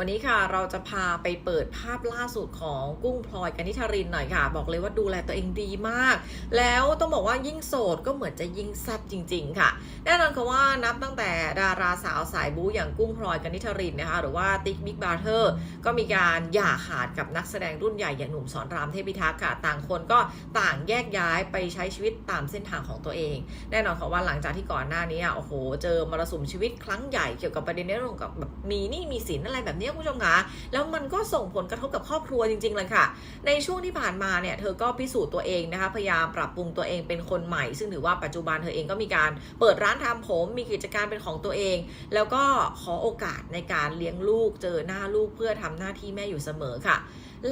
วันนี้ค่ะเราจะพาไปเปิดภาพล่าสุดของกุ้งพลอยกนิธารินหน่อยค่ะ บอกเลยว่าดูแลตัวเองดีมาก แล้วต้องบอกว่ายิ่งโสดก็เหมือนจะยิ่งแซ่บจริง ๆ ค่ะแน่นอนค่ะว่านับตั้งแต่ดาราสาวสายบู๊อย่างกุ้งพลอยกนิธารินนะคะหรือว่าติ๊กบิ๊กบาร์เทอร์ก็มีการหย่าขาดกับนักแสดงรุ่นใหญ่อย่างหนุ่มสอนรามเทพิทักษ์ค่ะต่างคนก็ต่างแยกย้ายไปใช้ชีวิตตามเส้นทางของตัวเอง แน่นอนค่ะว่าหลังจากที่ก่อนหน้านี้อะโอ้โหเจอมรสุมชีวิตครั้งใหญ่เกี่ยวกับประเด็นเรื่องกับแบบมีนี้มีสินอะไรแบบนี้คุณผู้ชมคะแล้วมันก็ส่งผลกระทบกับครอบครัวจริงๆเลยค่ะ ในช่วงที่ผ่านมาเนี่ยเธอก็พิสูจน์ตัวเองนะคะ พยายามปรับปรุงตัวเองเป็นคนใหม่ ซึ่งถือว่าปัจจุบันเธอเองก็มีการเปิดร้านทำผม มีกิจการเป็นของตัวเอง แล้วก็ขอโอกาสในการเลี้ยงลูกเจอหน้าลูกเพื่อทำหน้าที่แม่อยู่เสมอค่ะ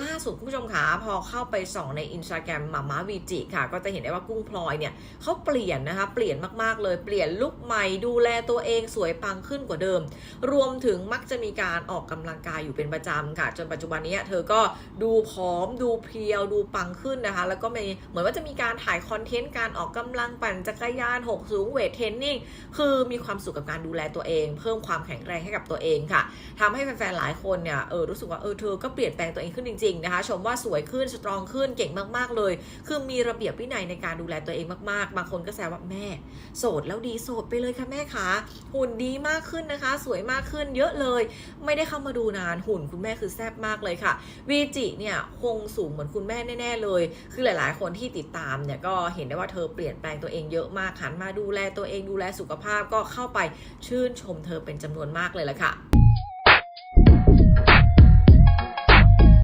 ล่าสุดคุณผู้ชมคะพอเข้าไปส่องในอินสตาแกรมหมาม่าวีจิค่ะ ก็จะเห็นได้ว่ากุ้งพลอยเนี่ยเขาเปลี่ยนนะคะ เปลี่ยนมากๆเลยเปลี่ยนลุคใหม่ดูแลตัวเองสวยปังขึ้นกว่าเดิม รวมถึงมักจะมีการออกกำลังกายอยู่เป็นประจำค่ะ จนปัจจุบันนี้เธอก็ดูผอมดูเพรียวดูปังขึ้นนะคะ แล้วก็มีเหมือนว่าจะมีการถ่ายคอนเทนต์การออกกำลังปั่นจักรยานหกสูงเวทเทรนนิ่งคือมีความสุขกับการดูแลตัวเอง เพิ่มความแข็งแรงให้กับตัวเองค่ะทำให้แฟนๆหลายคนเนี่ยเออรู้สึกว่าเออเธอก็เปลี่ยนแปลงตัวเองขึ้นจริงๆนะคะชมว่าสวยขึ้นสตรองขึ้นเก่งมากๆเลย คือมีระเบียบวินัยในการดูแลตัวเองมากๆ บางคนก็แซวว่าแม่ โสดแล้วดีโสดไปเลยค่ะแม่คะหุ่นดีมากขึ้นนะคะ สวยมากขึ้นเยอะเลย ไม่ได้เข้ามาดูนานหุ่นคุณแม่คือแซ่บมากเลยค่ะวีจิเนี่ยคงสูงเหมือนคุณแม่แน่ๆเลย คือหลายๆ คนที่ติดตามเนี่ยก็เห็นได้ว่าเธอเปลี่ยนแปลงตัวเองเยอะมากหันมาดูแลตัวเองดูแลสุขภาพก็เข้าไปชื่นชมเธอเป็นจำนวนมากเลยละค่ะ